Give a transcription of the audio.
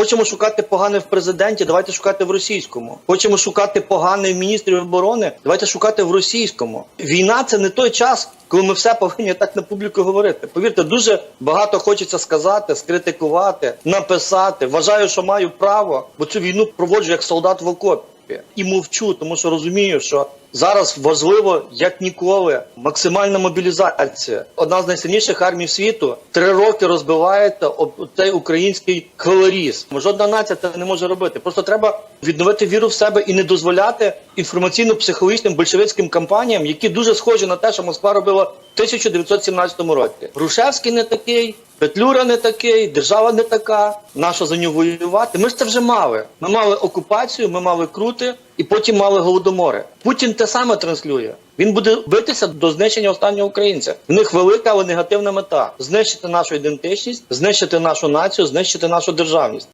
Хочемо шукати погане в президенті, давайте шукати в російському. Хочемо шукати погане в міністрі оборони, давайте шукати в російському. Війна це не той час, коли ми все повинні так на публіку говорити. Повірте, дуже багато хочеться сказати, скритикувати, написати. Вважаю, що маю право, бо цю війну проводжу як солдат в окопі. І мовчу, тому що розумію, що зараз важливо як ніколи максимальна мобілізація. Одна з найсильніших армій світу три роки розбивається об цей український колоріз. Жодна нація це не може робити. Просто треба відновити віру в себе і не дозволяти інформаційно-психологічним большевицьким кампаніям, які дуже схожі на те, що Москва робила в 1917 році. Грушевський не такий. Петлюра не такий, держава не така. Нащо за нього воювати? Ми ж це вже мали. Ми мали окупацію, ми мали крути, і потім мали голодомори. Путін те саме транслює. Він буде битися до знищення останнього українця. В них велика, але негативна мета: знищити нашу ідентичність, знищити нашу націю, знищити нашу державність.